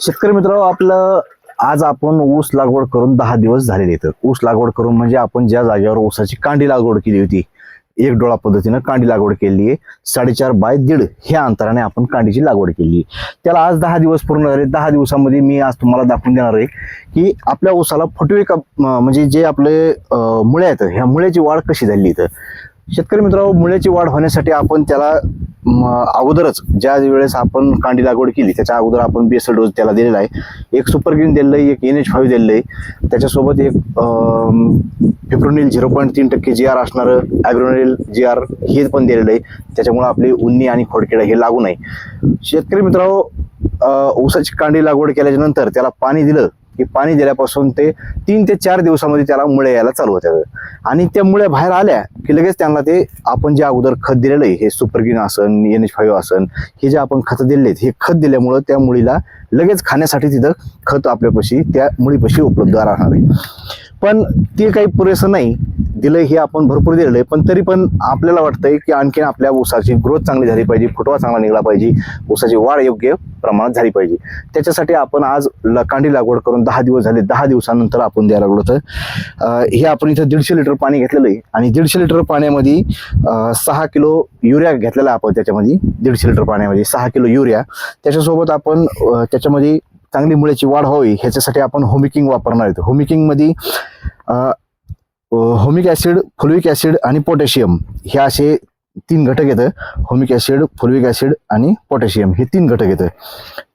शेतकरी मित्र आपलं आज आपण ऊस लागवड करून दहा दिवस झालेले आहेत. ऊस लागवड करून म्हणजे आपण ज्या जागेवर ऊसाची कांडी लागवड केली होती एक डोळा पद्धतीनं कांडी लागवड केली आहे साडेचार बाय दीड ह्या अंतराने आपण कांडीची लागवड केली त्याला आज दहा दिवस पूर्ण झाले. दहा दिवसामध्ये मी आज तुम्हाला दाखवून देणार आहे की आपल्या ऊसाला फुटवे का म्हणजे जे आपले मुळे आहेत ह्या मुळ्याची वाढ कशी झाली इथं. शेतकरी मित्रांनो मुळ्याची वाढ होण्यासाठी आपण त्याला अगोदरच ज्या वेळेस आपण कांडी लागवड केली त्याच्या अगोदर आपण बेसल डोस त्याला दिलेला आहे. एक सुपर ग्रीन दिलेलं आहे एक एन एच फाईव्ह दिलेलं आहे. त्याच्यासोबत एक फिप्रोनिल झिरो पॉईंट तीन टक्के जी आर असणारं ॲग्रोनिल जी आर हे पण दिलेलं आहे. त्याच्यामुळं आपली उन्नी आणि खोडकिडा हे लागू नये. शेतकरी मित्रांनो ऊसाची कांडी लागवड केल्याच्यानंतर त्याला पाणी दिलं की पाणी दिल्यापासून ते तीन ते चार दिवसामध्ये त्याला मुळे यायला चालू होत्या. आणि त्या मुळे बाहेर आल्या की लगेच त्यांना ते आपण जे अगोदर खत दिलेलं आहे हे सुपरगिन आसन एन एच फाईव्ह आसन हे जे आपण खत दिलेले आहेत हे खत दिल्यामुळं त्या मुळीला लगेच खाण्यासाठी तिथं खत आपल्यापाशी त्या मुळीपाशी उपलब्ध राहणार आहे. पण ते काही पुरेसं नाही. दिलं हे आपण भरपूर दिलेलं आहे. पण तरी पण आपल्याला वाटतंय की आणखीन आपल्या ऊसाची ग्रोथ चांगली झाली पाहिजे फुटवा चांगला निघाला पाहिजे ऊसाची वाढ योग्य प्रमाणात झाली पाहिजे. त्याच्यासाठी आपण आज लकांडी लागवड करून दहा दिवस झाले दहा दिवसानंतर आपण द्यायला लागलो होतं. हे आपण इथं दीडशे लिटर पाणी घेतलेलं आहे आणि दीडशे लिटर पाण्यामध्ये सहा किलो युरिया घेतलेला आहे आपण त्याच्यामध्ये. दीडशे लिटर पाण्यामध्ये सहा किलो युरिया. त्याच्यासोबत आपण त्याच्यामध्ये चांगली मुळ्याची वाढ व्हावी ह्याच्यासाठी आपण होमिकिंग वापरणार आहेत. होमिकिंगमध्ये होमिक ॲसिड फुलविक ॲसिड आणि पोटॅशियम हे असे तीन घटक येतं. होमिक ॲसिड फुलविक ॲसिड आणि पोटॅशियम हे तीन घटक येतं.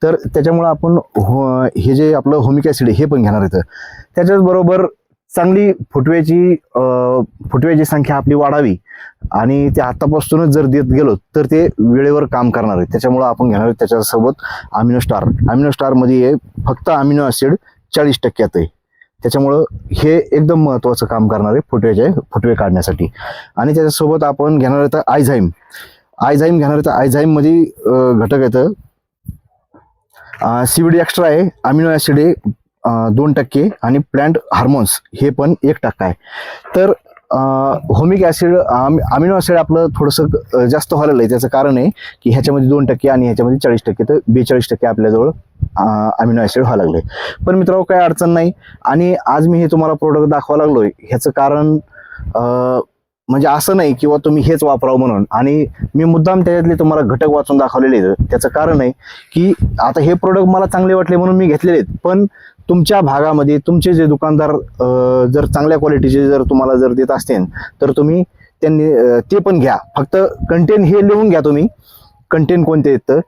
तर त्याच्यामुळं आपण हो हे जे आपलं होमिक ॲसिड हे पण घेणार येतं त्याच्याचबरोबर चांगली फुटव्याची फुटव्याची संख्या आपली वाढावी आणि ते आतापासूनच जर देत गेलो तर ते वेळेवर काम करणार आहे त्याच्यामुळं आपण घेणार आहे त्याच्यासोबत अमिनो स्टार. अमिनो स्टारमध्ये फक्त अमिनो ॲसिड चाळीस टक्क्यात आहे. त्याच्यामुळं हे एकदम महत्त्वाचं काम करणार आहे फुटवेचे फुटवे काढण्यासाठी. आणि त्याच्यासोबत आपण घेणार येतं आयझाईम आयझाईम घेणार आहे तर आयझाईममध्ये घटक येतं सीबीडी एक्स्ट्रा आहे अमिनो ॲसिड आहे दोन टक्के आणि प्लांट हार्मोन्स हे पण एक टक्का आहे. तर होमिक ॲसिड अमिनो ॲसिड आपलं थोडंसं जास्त व्हायला आहे. त्याचं कारण आहे की ह्याच्यामध्ये दोन टक्के आणि ह्याच्यामध्ये चाळीस टक्के तर बेचाळीस टक्के आपल्याजवळ अमिनो ॲसिड व्हायला आहे पण मित्रांनो काही अडचण नाही. आणि आज मी हे तुम्हाला प्रोडक्ट दाखवा लागलो आहे ह्याचं कारण म्हणजे असं नाही किंवा तुम्ही हेच वापरावं म्हणून. आणि मी मुद्दाम त्याच्यातले तुम्हाला घटक वाचून दाखवलेले आहेत. त्याचं कारण आहे की आता हे प्रोडक्ट मला चांगले वाटले म्हणून मी घेतलेले आहेत. पण तुमच्या भागामध्ये तुमचे जे दुकानदार जर चांगल्या क्वालिटीचे जर तुम्हाला जर देत असतील तर तुम्ही त्यांनी ते पण घ्या. फक्त कंटेन हे लिहून घ्या तुम्ही. कंटेन कोणते येतं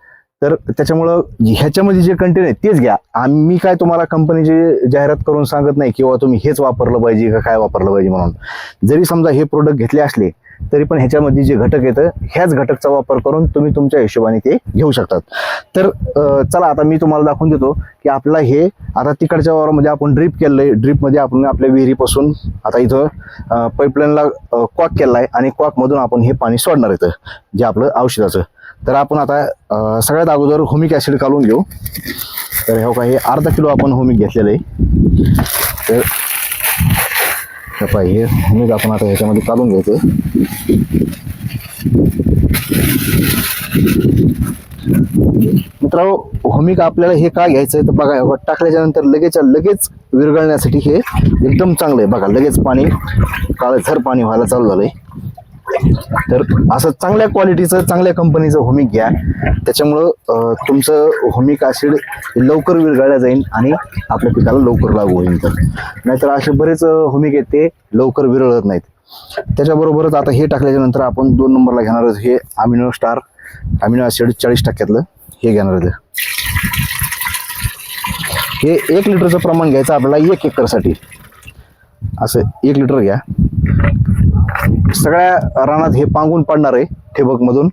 तर त्याच्यामुळं ह्याच्यामध्ये जे कंटेंट आहे तेच घ्या. आम्ही काय तुम्हाला कंपनीची जाहिरात करून सांगत नाही किंवा तुम्ही हेच वापरलं पाहिजे का काय वापरलं पाहिजे म्हणून. जरी समजा हे प्रोडक्ट घेतले असले तरी पण ह्याच्यामध्ये जे घटक येतं ह्याच घटकचा वापर करून तुम्ही तुमच्या हिशोबाने ते घेऊ शकतात. तर चला आता मी तुम्हाला दाखवून देतो की आपला हे आता तिकडच्या वावरामध्ये आपण ड्रीप केलं आहे ड्रीपमध्ये आपण आपल्या विहिरीपासून आता इथं पाईपलाईनला कॉक आहे आणि कॉकमधून आपण हे पाणी सोडणार येतं जे आपलं औषधाचं. तर आपण आता सगळ्यात अगोदर होमिक ॲसिड काढून घेऊ. तर हो काही अर्धा किलो आपण होमिक घेतलेलं आहे. तर हे होमिक आपण आता ह्याच्यामध्ये काढून घेतो मित्रांनो होमिक आपल्याला हे का घ्यायचं आहे तर बघा हो टाकल्याच्या नंतर लगेच लगेच विरघळण्यासाठी हे एकदम चांगलं आहे. बघा लगेच पाणी काळझर पाणी व्हायला चालू आहे तर असं चांगल्या क्वालिटीचं चांगल्या कंपनीचं होमिक घ्या. त्याच्यामुळं तुमचं होमिक ॲसिड लवकर विरघळल्या जाईल आणि आपल्या पिकाला लवकर लागू होईल. तर नाहीतर असे बरेच होमिक आहेत ते लवकर विरघळत नाहीत. त्याच्याबरोबरच आता हे टाकल्याच्या नंतर आपण दोन नंबरला घेणार आहोत हे अमिनो स्टार अमिनो ॲसिड चाळीस टक्क्यातलं हे घेणार आहे हे एक लिटरचं प्रमाण घ्यायचं आपल्याला एक एकरसाठी. असं एक लिटर घ्या. सगळ्या रानात हे पांगून पडणार आहे ठिबकमधून.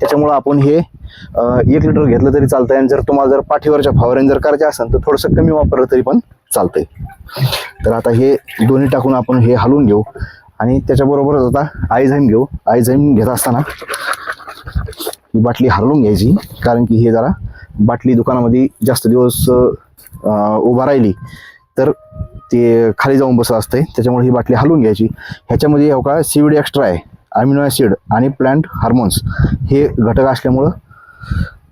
त्याच्यामुळं आपण हे एक लिटर घेतलं तरी चालतंय. आणि जर तुम्हाला जर पाठीवरच्या फावऱ्याने जर करायचे असेल तर थोडंसं कमी वापरलं तरी पण चालतंय. तर आता हे दोन्ही टाकून आपण हे हलवून घेऊ. आणि त्याच्याबरोबरच आता आईझाईम घेऊ. आईझाईम घेत असताना ही बाटली हलवून घ्यायची. कारण की हे जरा बाटली दुकानामध्ये जास्त दिवस उभा राहिली. तर ते खाली जाऊन बसत असते त्याच्यामुळे ही बाटली हलवून घ्यायची. ह्याच्यामध्ये हो का सीविडी एक्स्ट्रा आहे अमिनो ॲसिड आणि प्लांट हार्मोन्स हे घटक असल्यामुळं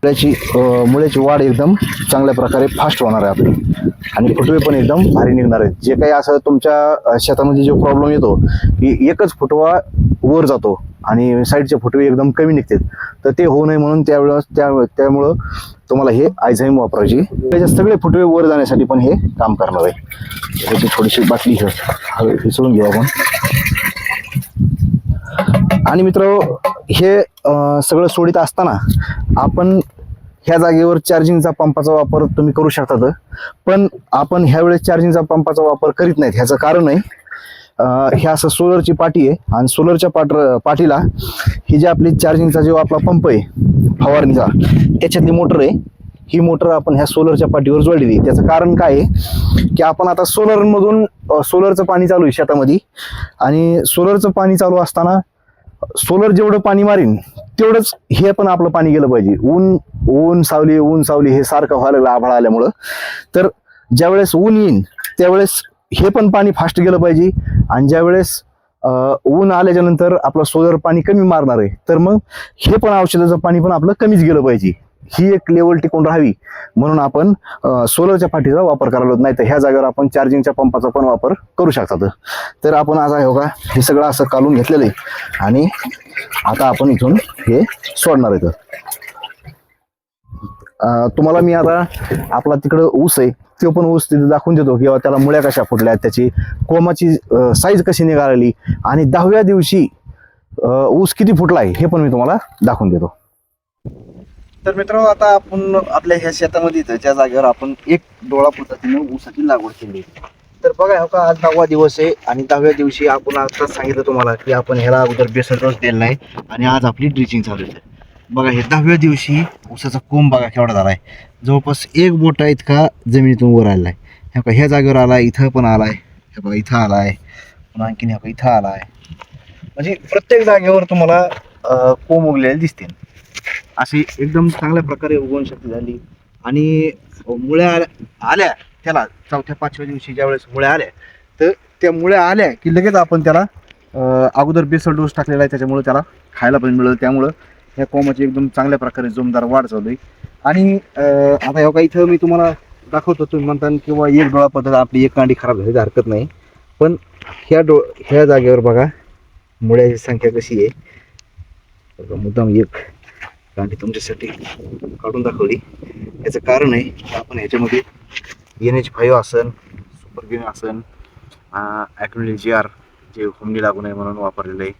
मुळ्याची मुळ्याची वाढ एकदम चांगल्या प्रकारे फास्ट होणार आहे आपली. आणि फुटवे पण एकदम भारी निघणार आहेत. जे काही असं तुमच्या शेतामध्ये जो प्रॉब्लेम येतो की एकच फुटवा वर जातो आणि साईडचे फुटवे एकदम कमी निघतात. तर ते होऊ नये म्हणून त्यावेळेस त्या त्यामुळं तुम्हाला हे आयझाईम वापरायची. त्याच्या सगळे फुटवे वर जाण्यासाठी पण हे काम करणार आहे. त्याची थोडीशी बाटली घे हवे विसरून घेऊ आपण. आणि मित्र हे सगळं सोडित असताना आपण ह्या जागेवर चार्जिंगचा पंपाचा वापर तुम्ही करू शकतात. पण आपण ह्यावेळेस चार्जिंगचा पंपाचा वापर करीत नाहीत. ह्याचं कारण आहे ह्या हे असं सोलरची पाटी आहे आणि सोलरच्या पाट पाठीला ही जी आपली चार्जिंगचा जो आपला पंप आहे फवारणीचा त्याच्यातली मोटर आहे. ही मोटर आपण ह्या सोलरच्या पाठीवर जोडलेली त्याचं कारण काय आहे की आपण आता सोलरमधून सोलरचं पाणी चालू आहे शेतामध्ये. आणि सोलरचं पाणी चालू असताना सोलर जेवढं पाणी मारीन तेवढंच हे पण आपलं पाणी गेलं पाहिजे. ऊन ऊन सावली ऊन सावली हे सारखं व्हायला लागलं आभाळ आल्यामुळं. तर ज्यावेळेस ऊन येईन त्यावेळेस हे पण पाणी फास्ट गेलं पाहिजे. आणि ज्यावेळेस ऊन आल्याच्यानंतर आपलं सोलर पाणी कमी मारणार आहे तर मग हे पण औषधाचं पाणी पण आपलं कमीच गेलं पाहिजे. ही एक लेवल टिकून राहावी. म्हणून आपण सोलरच्या पाठीचा वापर करायला होत नाही तर ह्या जागेवर आपण चार्जिंगच्या पंपाचा पण वापर करू शकतात. तर आपण आज आहे हो का हे सगळं असं काढून घेतलेलं आहे. आणि आता आपण इथून हे सोडणार आहे तुम्हाला मी आता आपला तिकडं ऊस आहे तो पण ऊस तिथे दाखवून देतो किंवा त्याला मुळ्या कशा फुटल्या त्याची कोमाची साईज कशी निघाली आणि दहाव्या दिवशी ऊस किती फुटला आहे हे पण मी तुम्हाला दाखवून देतो. तर मित्र आता आपण आपल्या ह्या शेतामध्ये इथं ज्या जागेवर आपण एक डोळा पद्धतीने ऊसाची लागवड केली. तर बघा हो का आज दहावा दिवस आहे आणि दहाव्या दिवशी आपण आता सांगितलं तुम्हाला की आपण ह्याला अगोदर बेसन डोस दिलेला आहे आणि आज आपली ड्रिचिंग चालू आहे. बघा हे दहाव्या दिवशी ऊसाचा कोंब बघा केवढा झाला आहे जवळपास एक बोटा इतका जमिनीतून वर आलेला आहे. ह्या का ह्या जागेवर आला इथं पण आलाय. हे बघा इथं आला आहे पण आणखीन हो ह्या इथं इथं आहे म्हणजे प्रत्येक जागेवर तुम्हाला कोंब उगलेले दिसतील. अशी एकदम चांगल्या प्रकारे उगवण शक्ती झाली. आणि मुळ्या आल्या आल्या त्याला चौथ्या पाचव्या दिवशी ज्या वेळेस मुळ्या आल्या तर त्या मुळ्या आल्या की लगेच आपण त्याला अगोदर बेसल डोस टाकलेला आहे त्याच्यामुळे त्याला खायला पण मिळेल. त्यामुळं ह्या कोमाची एकदम चांगल्या प्रकारे जोमदार वाढ चालू आहे आणि आता ह्या का इथं मी तुम्हाला दाखवतो तुम्ही म्हणता किंवा एक डोळा पद्धत आपली एक कांडी खराब झाली हरकत नाही. पण ह्या डो ह्या जागेवर बघा मुळ्याची संख्या कशी आहे. बघा, मुद्दाम एक. कांडी तुमच्यासाठी काढून दाखवली. याचं कारण आहे की आपण ह्याच्यामध्ये एन एच फाईव्ह असन सुपर गेम असन ॲक्युरेल जी आर जे हुमणी लागू नये म्हणून वापरलेलं आहे.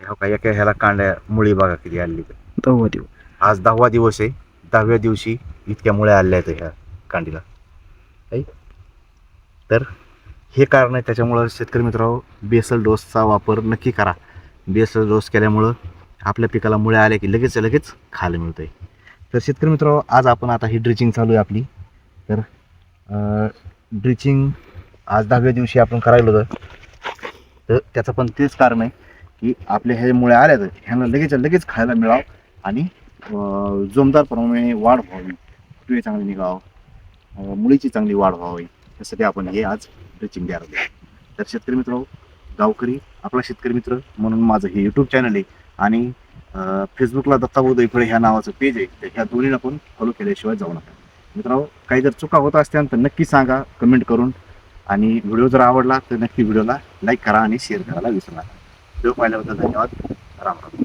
ह्या का एका ह्याला कांड्या मुळी बघा किती आली दहावा दिवस. आज दहावा दिवस आहे. दहाव्या दिवशी इतक्या मुळ्या आल्या आहेत ह्या कांडीला. है? तर हे कारण आहे त्याच्यामुळं शेतकरी मित्रांनो बेसल डोसचा वापर नक्की करा. बेसल डोस केल्यामुळं आपल्या पिकाला मुळे आल्या की लगेच लगेच खायला मिळतंय. तर शेतकरी मित्र आज आपण आता ही ड्रिचिंग चालू आहे आपली. तर ड्रिचिंग आज दहाव्या दिवशी आपण करायला होतं. तर त्याचं पण तेच कारण आहे की आपल्या ह्या मुळे आल्या तर ह्यांना लगेच लगेच खायला मिळावं आणि जोमदारप्रमाणे वाढ व्हावी. फुटवे चांगली निघावं. मुळीची चांगली वाढ व्हावी. यासाठी आपण हे आज ड्रिचिंग द्यायला तर शेतकरी मित्र गावकरी आपला शेतकरी मित्र म्हणून माझं हे यूट्यूब चॅनल आहे. आणि फेसबुकला फेसबुकला दत्ताभाऊ दैफळे ह्या नावाचं पेज आहे तर ह्या दोन्हीला पण फॉलो केल्याशिवाय जाऊ नका. मित्रांनो काही जर चुका होत असत्या तर नक्की सांगा कमेंट करून. आणि व्हिडिओ जर आवडला तर नक्की व्हिडिओला लाईक करा आणि शेअर करायला विसरू नका. व्हिडिओ पाहिल्याबद्दल धन्यवाद. राम राम.